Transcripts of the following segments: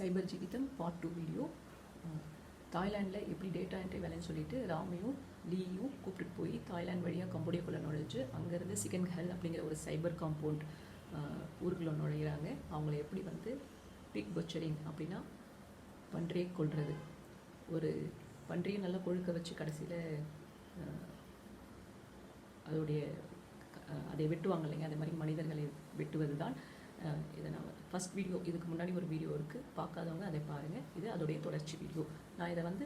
சைபர் Jeevitham part two video தாய்லாண்டில் எப்படி data entry வேலைன்னு சொல்லிட்டு ராமையும் லீயும் கூப்பிட்டு போய் தாய்லாந்து வழியாக கம்போடியாக்குள்ளே நுழைஞ்சு அங்கேருந்து சிக்கன் ஹெல் அப்படிங்கிற ஒரு சைபர் காம்பவுண்ட் ஊருக்குள்ளே நுழையிறாங்க. அவங்கள எப்படி வந்து பிக் பொச்சரிங் அப்படின்னா பன்றியை கொள்வது ஒரு பன்றியை நல்லா கொழுக்க வச்சு கடைசியில் அதோடைய அதை வெட்டுவாங்க இல்லைங்க அதே மாதிரி மனிதர்களை வெட்டுவது தான் இதை நான் ஃபஸ்ட் வீடியோ இதுக்கு முன்னாடி ஒரு வீடியோ இருக்குது பார்க்காதவங்க அதை பாருங்கள் இது அதோடைய தொடர்ச்சி வீடியோ நான் இதை வந்து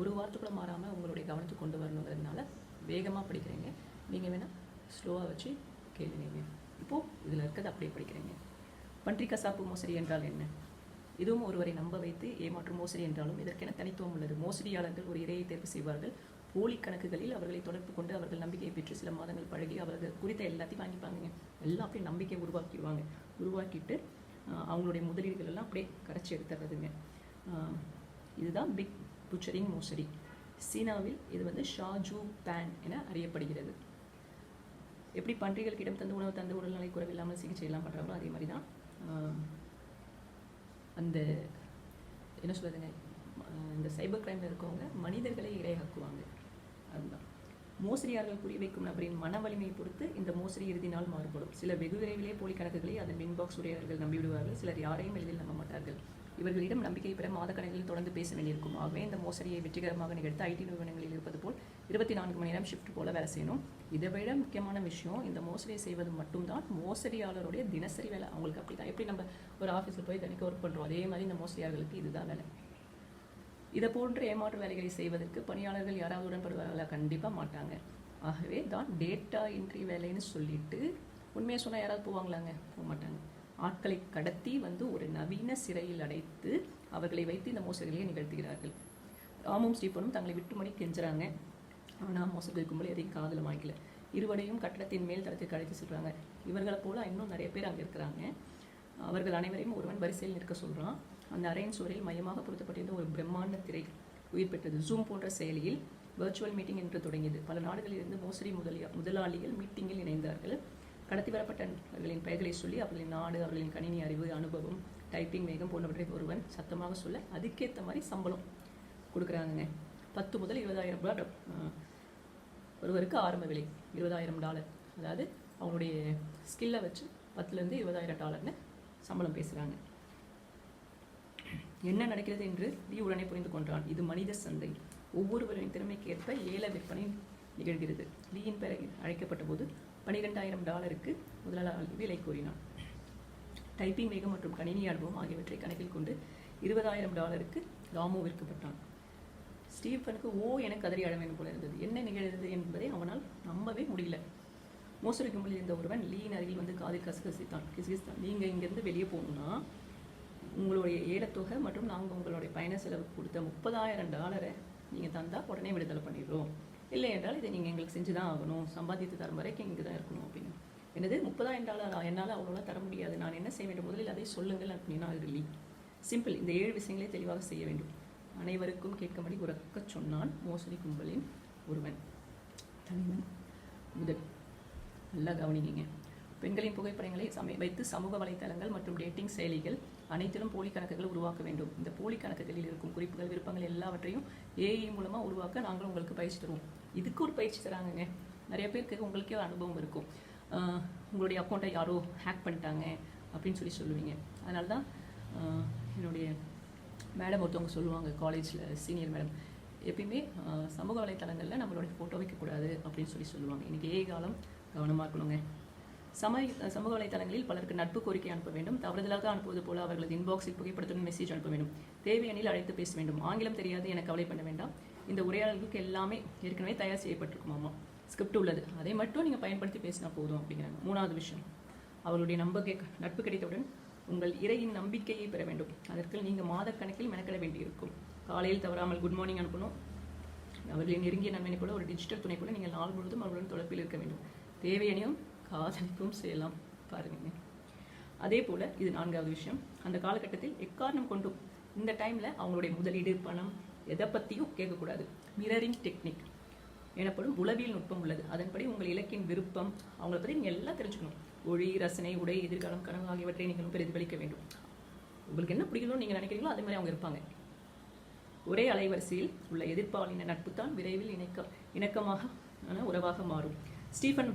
ஒரு வாரத்துக்குள்ள மாறாமல் உங்களுடைய கவனத்துக்கு கொண்டு வரணுங்கிறதுனால வேகமாக படிக்கிறீங்க. நீங்கள் வேணால் ஸ்லோவாக வச்சு கேளுங்க. இப்போது இதில் இருக்கிறது அப்படியே படிக்கிறீங்க. பன்றி கசாப்பு மோசடி என்றால் என்ன? இதுவும் ஒருவரை நம்ப வைத்து ஏமாற்றும் மோசடி என்றாலும் இதற்கென தனித்துவம் உள்ளது. மோசடியாளர்கள் ஒரு இரையை தேர்வு செய்வார்கள். போலி கணக்குகளில் அவர்களை தொடர்பு கொண்டு அவர்கள் நம்பிக்கையை பெற்று சில மாதங்கள் பழகி அவர்கள் குறித்த எல்லாத்தையும் வாங்கிப்பாங்க எல்லாத்தையும் நம்பிக்கையை நம்பிக்கை உருவாக்கிடுவாங்க. உருவாக்கிட்டு அவங்களுடைய முதலீடுகள் எல்லாம் அப்படியே கரைச்சி எடுத்துறதுங்க இதுதான் பிக் புச்சரிங் மோசடி. சீனாவில் இது வந்து ஷாஜூ பேன் என அறியப்படுகிறது. எப்படி பன்றிகளுக்கு இடம் தந்து உணவு தந்து உடல்நிலை குறைவில்லாமல் சிகிச்சை எல்லாம் பண்ணுறாங்களோ அதே மாதிரி தான். அந்த என்ன சொல்றதுங்க இந்த சைபர் கிரைமில் இருக்கவங்க மனிதர்களை இரையாக்குவாங்க. அதுதான். மோசடியாளர்கள் குறிவைக்கும் நபரின் மன வலிமையை பொறுத்து இந்த மோசடி இறுதி நாள் மாறுபடும். சில வெகு விரைவிலே போலி கணக்குகளை அதன் மின்பாக்ஸ் உடையவர்கள் நம்பிவிடுவார்கள் சிலர் யாரையும் எளிதில் நம்ப மாட்டார்கள். இவர்களிடம் நம்பிக்கை பெற மாதக்கணக்கில் தொடர்ந்து பேச வேண்டியிருக்கும். ஆகவே இந்த மோசடியை வெற்றிகரமாக நிகழ்த்த ஐடி நிறுவனங்களில் இருப்பது போல் இருபத்தி நான்கு மணி நேரம் ஷிஃப்ட் போல வேலை செய்யணும். இதை விட முக்கியமான விஷயம் இந்த மோசடியை செய்வது மட்டும்தான் மோசடியாளருடைய தினசரி வேலை. அவங்களுக்கு அப்படி தான் எப்படி நம்ம ஒரு ஆஃபீஸில் போய் தினைக்கு ஒர்க் பண்ணுறோம் அதே மாதிரி இந்த மோசடியாளர்களுக்கு இதுதான் வேலை. இதை போன்ற ஏமாற்று வேலைகளை செய்வதற்கு பணியாளர்கள் யாராவது உடன்படுவார்களா? கண்டிப்பாக மாட்டாங்க. ஆகவே தான் டேட்டா என்ட்ரி வேலைன்னு சொல்லிட்டு உண்மையை சொன்னால் யாராவது போவாங்களாங்க? போக மாட்டாங்க. ஆட்களை கடத்தி வந்து ஒரு நவீன சிறையில் அடைத்து அவர்களை வைத்து இந்த மோசடிகளை நிகழ்த்துகிறார்கள். ராமும் ஸ்டீஃபனும் தங்களை விட்டு மணி கெஞ்சுறாங்க. ஆனால் மோசடி கும்பல் எதையும் காதில் வாங்கிக்கல இருவரையும் கட்டடத்தின் மேல் தளத்திற்கு அழைத்து சொல்கிறாங்க இவர்களை போல இன்னும் நிறைய பேர் அங்கே இருக்கிறாங்க. அவர்கள் அனைவரையும் ஒருவன் வரிசையில் நிற்க சொல்கிறான் அந்த அறையின் சுவரில் மையமாக பொருத்தப்பட்டிருந்த ஒரு பிரம்மாண்ட திரை உயிர் பெற்றது ஜூம் போன்ற செயலியில் வர்ச்சுவல் மீட்டிங் என்று தொடங்கியது. பல நாடுகளிலிருந்து மோசடி முதலிய முதலாளிகள் மீட்டிங்கில் இணைந்தார்கள். கடத்தி வரப்பட்டவர்களின் பெயர்களை சொல்லி அவர்களின் நாடு அவர்களின் கணினி அறிவு அனுபவம் டைப்பிங் வேகம் போன்றவற்றை ஒருவன் சத்தமாக சொல்ல அதுக்கேற்ற மாதிரி சம்பளம் கொடுக்குறாங்கங்க. பத்து முதல் இருபதாயிரம் ரூபாய் ஒருவருக்கு ஆரம்ப விலை. இருபதாயிரம் டாலர். அதாவது அவங்களுடைய ஸ்கில்லை வச்சு பத்துலேருந்து இருபதாயிரம் டாலர்னு சம்பளம் பேசுகிறாங்க என்ன நடக்கிறது என்று லீ உடனே புரிந்து கொண்டான். இது மனித சந்தை. ஒவ்வொருவரின் திறமைக்கு ஏற்ப ஏல விற்பனை நிகழ்கிறது. லீயின் பெயர் அழைக்கப்பட்ட போது பனிரெண்டாயிரம் டாலருக்கு முதலாளி விலை கூறினான். டைப்பிங் வேகம் மற்றும் கணினி அனுபவம் ஆகியவற்றை கணக்கில் கொண்டு இருபதாயிரம் டாலருக்கு ராமு விற்கப்பட்டான். ஸ்டீஃபனுக்கு ஓ என கதறி அழ வேண்டும் போல இருந்தது. என்ன நிகழ்ந்தது என்பதை அவனால் நம்பவே முடியல. மோசடி கும்பலில் இருந்த ஒருவன் லீயின் அருகில் வந்து காதில் கசகசித்தான் கிசுகிஸ்தான் நீங்கள் இங்கேருந்து வெளியே போகணும்னா உங்களுடைய ஏலத்தொகை மற்றும் நாங்கள் உங்களுடைய பயண செலவு கொடுத்த முப்பதாயிரம் டாலரை நீங்கள் தந்தால் உடனே விடுதலை பண்ணிடுறோம். இல்லை என்றால் இதை நீங்கள் எங்களுக்கு செஞ்சு தான் ஆகணும். சம்பாதித்து தரும் வரைக்கும் இங்கே தான் இருக்கணும் அப்படின்னு. என்னது? முப்பதாயிரம் டாலர்? என்னால் அவ்வளோலாம் தர முடியாது. நான் என்ன செய்ய வேண்டும்? முதலில் அதை சொல்லுங்கள் அப்படின்னா அது சிம்பிள் இந்த ஏழு விஷயங்களை தெளிவாக செய்ய வேண்டும். அனைவருக்கும் கேட்கும்படி உறக்க சொன்னான் மோசடி கும்பலின் ஒருவன். தனிமன். முதல். நல்லா கவனிங்க. பெண்களின் புகைப்படங்களை சமை வைத்து சமூக வலைத்தளங்கள் மற்றும் டேட்டிங் செயலிகள் அனைத்திலும் போலி கணக்குகள் உருவாக்க வேண்டும். இந்த போலி கணக்குகளில் இருக்கும் குறிப்புகள் விருப்பங்கள் எல்லாவற்றையும் ஏஐ மூலமாக உருவாக்க நாங்கள் உங்களுக்கு பயிற்சி தருவோம். இதுக்கு ஒரு பயிற்சி தராங்கங்க. நிறைய பேருக்கு உங்களுக்கே அனுபவம் இருக்கும். உங்களுடைய அக்கௌண்ட்டை யாரோ ஹேக் பண்ணிட்டாங்க அப்படின்னு சொல்லி சொல்லுவீங்க. அதனால தான் என்னுடைய மேடம் ஒருத்தவங்க சொல்லுவாங்க காலேஜில் சீனியர் மேடம் எப்பயுமே சமூக வலைத்தளங்களில் நம்மளுடைய ஃபோட்டோ வைக்கக்கூடாது அப்படின்னு சொல்லி சொல்லுவாங்க. இன்றைக்கி ஏ காலம் கவனமாக இருக்கணுங்க. சம சமூக வலைத்தளங்களில் பலருக்கு நட்பு கோரிக்கை அனுப்ப வேண்டும். தவறுதலாக அனுப்புவது போல அவர்களது இன்பாக்ஸில் புகைப்படத்துடன் மெசேஜ் அனுப்ப வேண்டும். தேவையெனில் அழைத்து பேச வேண்டும். ஆங்கிலம் தெரியாது என கவலை பண்ண வேண்டாம். இந்த உரையாடல்களுக்கு எல்லாமே ஏற்கனவே தயார் செய்யப்பட்டிருக்குமாமா ஸ்கிரிப்ட் உள்ளது. அதை மட்டும் நீங்கள் பயன்படுத்தி பேசினா போதும் அப்படிங்கிறாங்க. மூணாவது விஷயம். அவர்களுடைய நம்பிக்கை நட்பு கிடைத்தவுடன் உங்கள் இறையின் நம்பிக்கையை பெற வேண்டும். அதற்கு நீங்கள் மாதக்கணக்கில் மெனக்கிட வேண்டியிருக்கும். காலையில் தவறாமல் குட் மார்னிங் அனுப்பணும். அவர்களின் நெருங்கிய நன்மையை போல ஒரு டிஜிட்டல் துணை போல நீங்கள் நாள் முழுவதும் அவர்களுடன் தொடர்பில் இருக்க வேண்டும். தேவையனையும் காதலிப்பும் செய்யலாம் பாருங்க. அதே போல் இது நான்காவது விஷயம். அந்த காலகட்டத்தில் எக்காரணம் கொண்டும் இந்த டைமில் அவங்களுடைய முதலீடு பணம் எதை பற்றியும் கேட்கக்கூடாது. மிரரிங் டெக்னிக் எனப்படும் உளவியல் நுட்பம் உள்ளது. அதன்படி உங்கள் இலக்கின் விருப்பம் அவங்கள பற்றி நீங்கள் எல்லாம் தெரிஞ்சுக்கணும். ஒளி ரசனை உடை எதிர்காலம் கனவு ஆகியவற்றை நீங்கள் பிரதிபலிக்க வேண்டும். உங்களுக்கு என்ன பிடிக்கணும்னு நீங்கள் நினைக்கிறீங்களோ அதே மாதிரி அவங்க இருப்பாங்க. ஒரே அலைவரிசையில் உள்ள எதிர்ப்பாளின நட்பு தான் விரைவில் இணக்க இணக்கமாக உறவாக மாறும். ஸ்டீஃபன்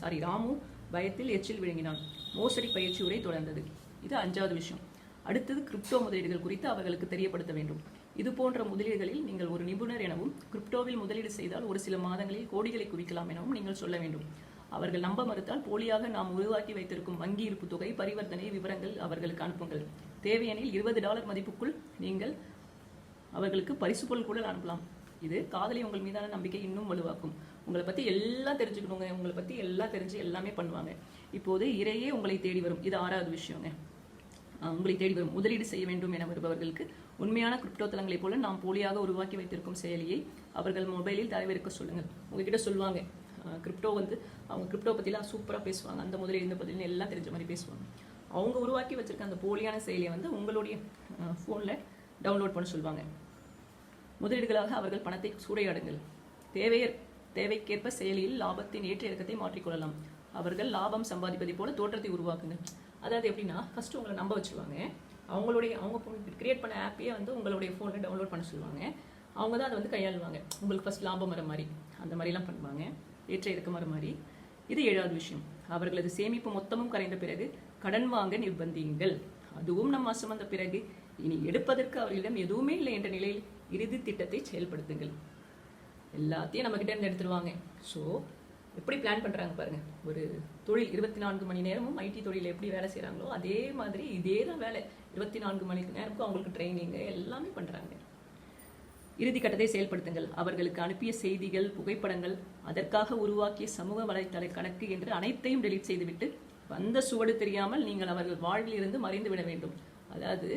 சாரி ராமு பயத்தில் எச்சில் விழுங்கினான். மோசடி பயிற்சி உரை தொடர்ந்தது. இது அஞ்சாவது விஷயம். அடுத்தது கிரிப்டோ முதலீடுகள் குறித்து அவர்களுக்கு தெரியப்படுத்த வேண்டும். இது போன்ற முதலீடுகளில் நீங்கள் ஒரு நிபுணர் எனவும் கிரிப்டோவில் முதலீடு செய்தால் ஒரு சில மாதங்களில் கோடிகளை குவிக்கலாம் எனவும் நீங்கள் சொல்ல வேண்டும். அவர்கள் நம்ப மறுத்தால் போலியாக நாம் உருவாக்கி வைத்திருக்கும் வங்கி இருப்பு தொகை பரிவர்த்தனை விவரங்கள் அவர்களுக்கு அனுப்புங்கள். தேவையெனில் இருபது டாலர் மதிப்புக்குள் நீங்கள் அவர்களுக்கு பரிசு பொருள் கூட அனுப்பலாம். இது காதலி உங்கள் மீதான நம்பிக்கை இன்னும் வலுவாக்கும். உங்களை பற்றி எல்லாம் தெரிஞ்சுக்கணுங்க. உங்களை பற்றி எல்லாம் தெரிஞ்சு எல்லாமே பண்ணுவாங்க. இப்போது இறையே உங்களை தேடி வரும். இது ஆறாவது விஷயங்க. உங்களை தேடி வரும். முதலீடு செய்ய வேண்டும் என வருபவர்களுக்கு உண்மையான கிரிப்டோ தளங்களைப் போல நாம் போலியாக உருவாக்கி வைத்திருக்கும் செயலியை அவர்கள் மொபைலில் தரவிறக்க சொல்லுங்கள். உங்ககிட்ட சொல்லுவாங்க. கிரிப்டோ வந்து அவங்க கிரிப்டோ பற்றிலாம் சூப்பராக பேசுவாங்க. அந்த முதலீடு இந்த பதில்னு எல்லாம் தெரிஞ்ச மாதிரி பேசுவாங்க. அவங்க உருவாக்கி வச்சிருக்க அந்த போலியான செயலியை வந்து உங்களுடைய ஃபோனில் டவுன்லோட் பண்ண சொல்லுவாங்க. முதலீடுகளாக அவர்கள் பணத்தை சூறையாடுங்கள். தேவையர் தேவைக்கேற்ப செயலியில் லாபத்தின் ஏற்ற இறக்கத்தை மாற்றிக்கொள்ளலாம். அவர்கள் லாபம் சம்பாதிப்பதை போல தோற்றத்தை உருவாக்குங்க அதாவது எப்படின்னா ஃபர்ஸ்ட் உங்களை நம்ப வச்சுருவாங்க. அவங்களுடைய அவங்க கிரியேட் பண்ண ஆப்பையே வந்து உங்களுடைய ஃபோனில் டவுன்லோட் பண்ண சொல்லுவாங்க. அவங்க தான் அதை வந்து கையாளுவாங்க. உங்களுக்கு ஃபர்ஸ்ட் லாபம் வர மாதிரி. அந்த மாதிரிலாம் பண்ணுவாங்க. ஏற்ற இறக்கம் வர மாதிரி. இது ஏழாவது விஷயம். அவர்களது சேமிப்பு மொத்தமும் கரைந்த பிறகு கடன் வாங்க நிர்பந்தியுங்கள். அதுவும் நம் வசம் வந்த பிறகு. இனி எடுப்பதற்கு அவர்களிடம் எதுவுமே இல்லை என்ற நிலையில் இறுதி திட்டத்தை செயல்படுத்துங்கள். எல்லாத்தையும் நம்மக்கிட்ட இருந்து எடுத்துருவாங்க. ஸோ எப்படி பிளான் பண்ணுறாங்க பாருங்கள் ஒரு தொழில் இருபத்தி நான்கு மணி நேரமும் ஐடி தொழில் எப்படி வேலை செய்கிறாங்களோ அதே மாதிரி இதே தான் வேலை. இருபத்தி நான்கு மணி நேரமுக்கும் அவங்களுக்கு ட்ரைனிங்கு எல்லாமே பண்ணுறாங்க இறுதி கட்டத்தை செயல்படுத்துங்கள். அவர்களுக்கு அனுப்பிய செய்திகள் புகைப்படங்கள் அதற்காக உருவாக்கிய சமூக வலைத்தள கணக்கு என்று அனைத்தையும் டெலீட் செய்துவிட்டு வந்த சுவடு தெரியாமல் நீங்கள் அவர்கள் வாழ்விலிருந்து மறைந்து விட வேண்டும். அதாவது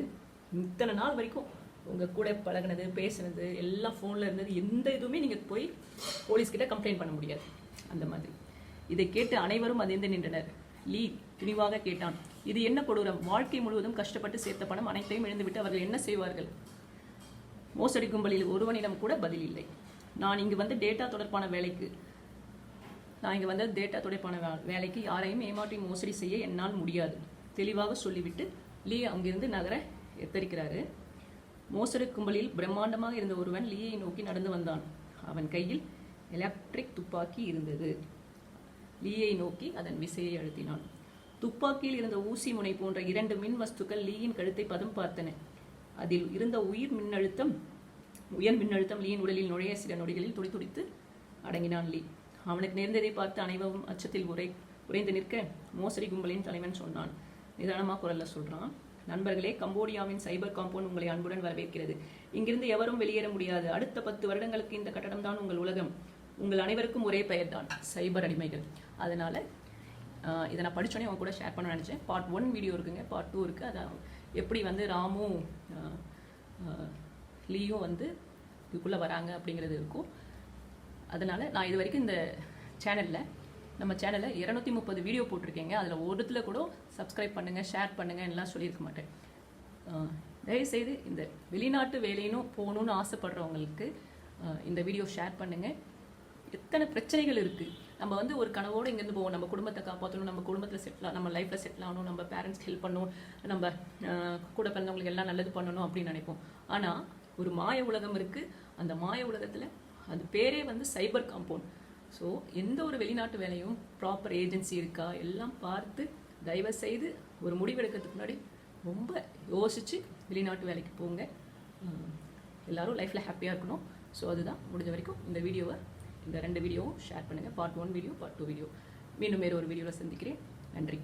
இத்தனை நாள் வரைக்கும் உங்கள் கூட பழகுனது பேசுனது எல்லாம் ஃபோனில் இருந்தது எந்த இதுவுமே நீங்கள் போய் போலீஸ்கிட்ட கம்ப்ளைண்ட் பண்ண முடியாது. அந்த மாதிரி. இதை கேட்டு அனைவரும் அதிர்ந்து நின்றனர். லீ துணிவாக கேட்டான். இது என்ன கொடூரம்? வாழ்க்கை முழுவதும் கஷ்டப்பட்டு சேர்த்த பணம் அனைத்தையும் இழந்துவிட்டு அவர்கள் என்ன செய்வார்கள்? மோசடி கும்பலில் ஒருவனிடம் கூட பதில் இல்லை. நான் இங்கு வந்து டேட்டா தொடர்பான வேலைக்கு நான் இங்கே வந்து டேட்டா தொடர்பான வே- வேலைக்கு யாரையும் ஏமாற்றி மோசடி செய்ய என்னால் முடியாது. தெளிவாக சொல்லிவிட்டு லீ அங்கிருந்து நகர எத்தரிக்கிறாரு. மோசடி கும்பலில் பிரம்மாண்டமாக இருந்த ஒருவன் லீயை நோக்கி நடந்து வந்தான். அவன் கையில் எலக்ட்ரிக் துப்பாக்கி இருந்தது. லீயை நோக்கி அதன் விசையை அழுத்தினான். துப்பாக்கியில் இருந்த ஊசி முனை போன்ற இரண்டு மின் வஸ்துக்கள் லீயின் கழுத்தை பதம் பார்த்தன. அதில் இருந்த உயிர் மின்னழுத்தம் உயர் மின்னழுத்தம் லீயின் உடலில் நுழைய சில நொடிகளில் துடி துடித்து அடங்கினான் லீ. அவனுக்கு நேர்ந்ததை பார்த்து அனைவரும் அச்சத்தில் உரை உறைந்து நிற்க மோசடி கும்பலின் தலைவன் சொன்னான். நிதானமாக குரல்ல சொல்றான். நண்பர்களே கம்போடியாவின் சைபர் காம்பவுண்ட் உங்களை அன்புடன் வரவேற்கிறது. இங்கிருந்து எவரும் வெளியேற முடியாது. அடுத்த பத்து வருடங்களுக்கு இந்த கட்டடம் தான் உங்கள் உலகம். உங்கள் அனைவருக்கும் ஒரே பெயர் தான் சைபர் அடிமைகள். அதனால இதை நான் படிச்சோன்னே அவங்க கூட ஷேர் பண்ண நினச்சேன். பார்ட் ஒன் வீடியோ இருக்குங்க. பார்ட் டூ இருக்குது அதை எப்படி வந்து ராமும் லீயும் வந்து இதுக்குள்ளே வராங்க அப்படிங்கிறது இருக்கும். அதனால் நான் இது வரைக்கும் இந்த சேனலில் நம்ம சேனலில் இரநூத்தி முப்பது வீடியோ போட்டிருக்கீங்க. அதில் ஒருத்தில் கூட சப்ஸ்கிரைப் பண்ணுங்கள் ஷேர் பண்ணுங்கள் எல்லாம் சொல்லியிருக்க மாட்டேன். தயவுசெய்து இந்த வெளிநாட்டு வேலையினும் போகணும்னு ஆசைப்படுறவங்களுக்கு இந்த வீடியோ ஷேர் பண்ணுங்கள் எத்தனை பிரச்சனைகள் இருக்குது நம்ம வந்து ஒரு கனவோடு இங்கேருந்து போவோம். நம்ம குடும்பத்தை காப்பாற்றணும் நம்ம குடும்பத்தில் செட்டில் நம்ம லைஃப்பில் செட்டில் ஆகணும் நம்ம பேரண்ட்ஸ்க்கு ஹெல்ப் பண்ணணும் நம்ம கூட பிறந்தவங்களுக்கு எல்லாம் நல்லது பண்ணணும் அப்படின்னு நினைப்போம். ஆனால் ஒரு மாய உலகம் இருக்குது அந்த மாய உலகத்தில் அது பேரே வந்து சைபர் காம்பவுண்ட் ஸோ எந்த ஒரு வெளிநாட்டு வேலையும் ப்ராப்பர் ஏஜென்சி இருக்கா? எல்லாம் பார்த்து தயவு செய்து ஒரு முடிவெடுக்கிறதுக்கு முன்னாடி ரொம்ப யோசித்து வெளிநாட்டு வேலைக்கு போங்க. எல்லோரும் எல்லாரும் லைஃப்பில் ஹாப்பியாக இருக்கணும். ஸோ அதுதான் முடிஞ்ச வரைக்கும் இந்த வீடியோவை இந்த ரெண்டு வீடியோவும் ஷேர் பண்ணுங்கள் part one video part two video மீண்டும் வேறு ஒரு வீடியோவில் சந்திக்கிறேன். நன்றி.